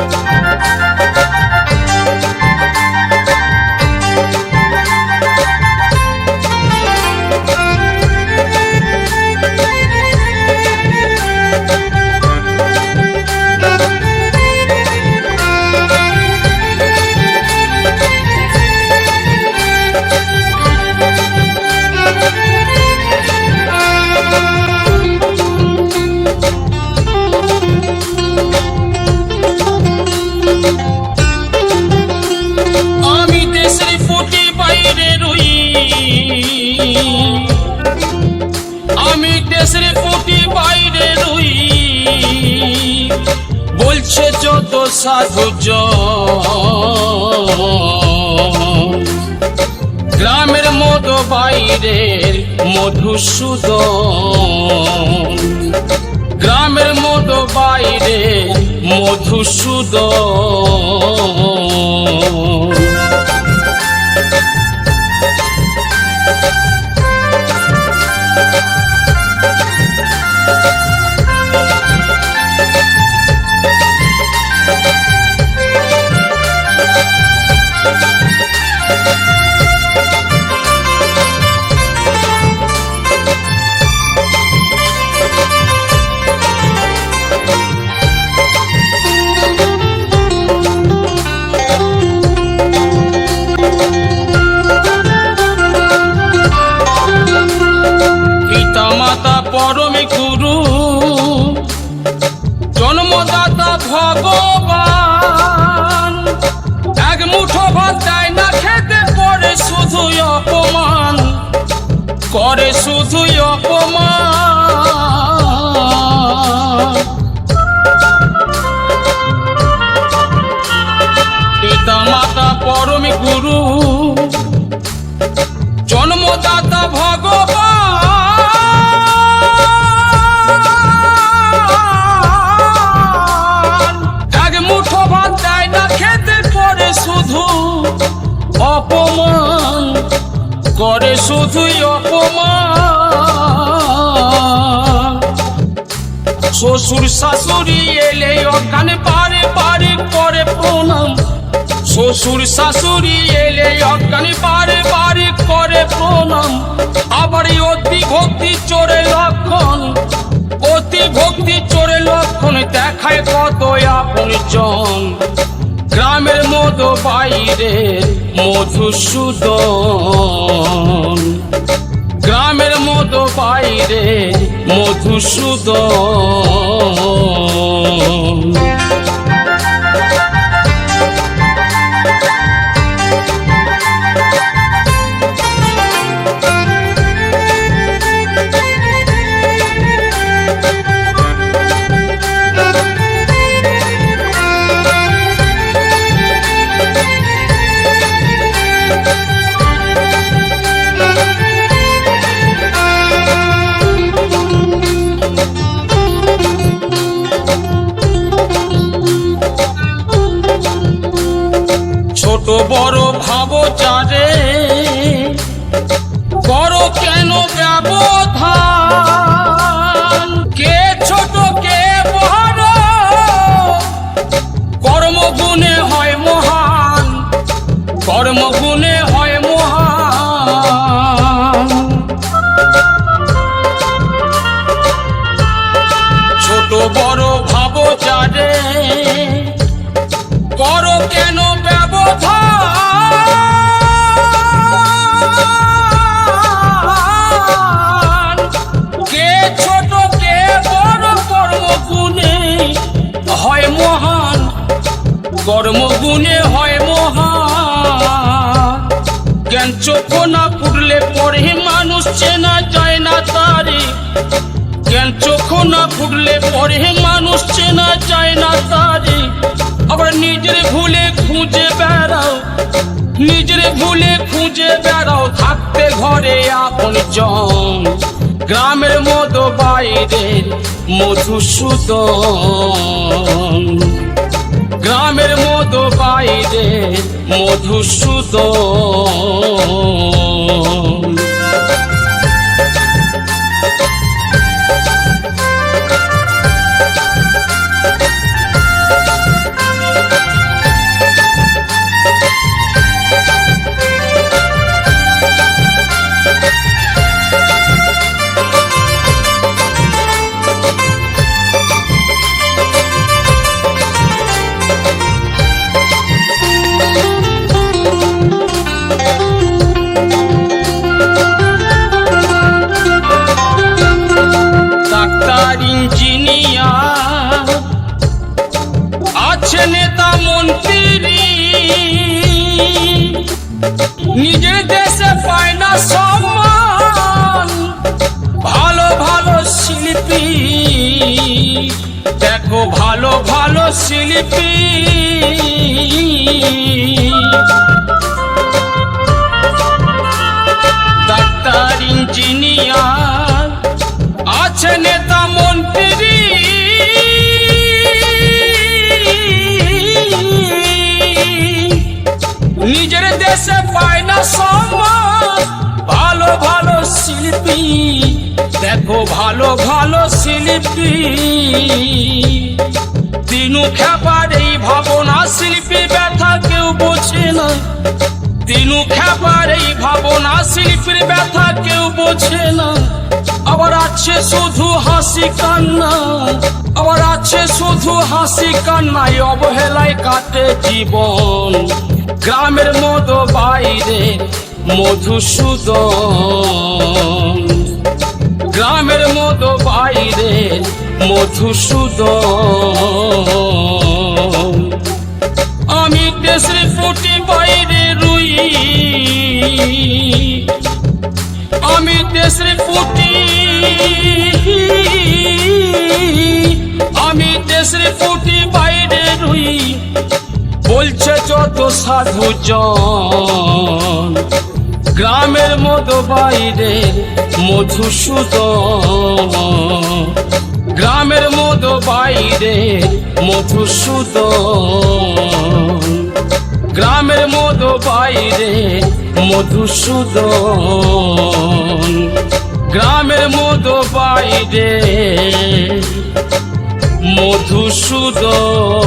আমি বলছে যত সাধু গ্রামের মতো বাইরের মধুসূদ গ্রামের মতো বাইরে মধুসূদন ভগবান। এক মুঠো ভাত দেয় না খেতে পড়ে শুধু অপমান। করে শুধু অপমান। করে অপমান। শ্বশুর শাশুড়ি এলে অজ্ঞান পারে পারে করে প্রণাম। শ্বশুর শাশুড়ি এলে অজ্ঞান পারে পারে করে প্রণাম। আবার অতি ভক্তি চোরে লক্ষণ অতি ভক্তি চোরে লক্ষণ দেখায় কত আপন জন। মতো বাইরে মধুসূদন। গ্রামের মতো বাইরে মধুসূদন। কেন ব্যবধান কর্মগুণে হয় মহা। জ্ঞান চক্ষু না ফুটলে পরে মানুষ চেনা যায় না তারে। জ্ঞান চক্ষু না ফুটলে পরে মানুষ চেনা যায় না তারে। আবার নিজের ভুলে খুঁজে বেড়াও, নিজের ভুলে খুঁজে বেড়াও। থাকতে ঘরে আপন জন, গ্রামের মতো বাইরের মধুসূদন। গ্রামের মতো বাইরে মধুসূদন। নিজের দেশে পায় না সম্মান। ভালো ভালো শিল্পী। দেখো ভালো ভালো শিল্পী। নিজের দেশে পায় না সম্মান। ভালো ভালো শিল্পী, দেখো ভালো ভালো শিল্পী। তিনু খেপার এই ভাবনা শিল্পী ব্যথা কেউ বোঝে না। তিনু খেপার এই ভাবনা শিল্পীর ব্যথা কেউ বোঝে না। আবার আছে শুধু হাসি কান্না। আবার আছে শুধু হাসি কান্নায় অবহেলায় কাটে জীবন। গ্রামের মতো বাইরে মধুসূদন। গ্রামের মতো বাইরে মধুসূদন। আমি দেশের ফুটি বাইরে রুই। আমি দেশের ফুটি আমি দেশের ফুটি বাইরে রুই। যত সাধুজন, গ্রামের মতো বাইরে মধুসূদন, গ্রামের মতো বাইরে মধুসূদন, গ্রামের মতো বাইরে মধুসূদন, গ্রামের মতো বাইরে মধুসূদন।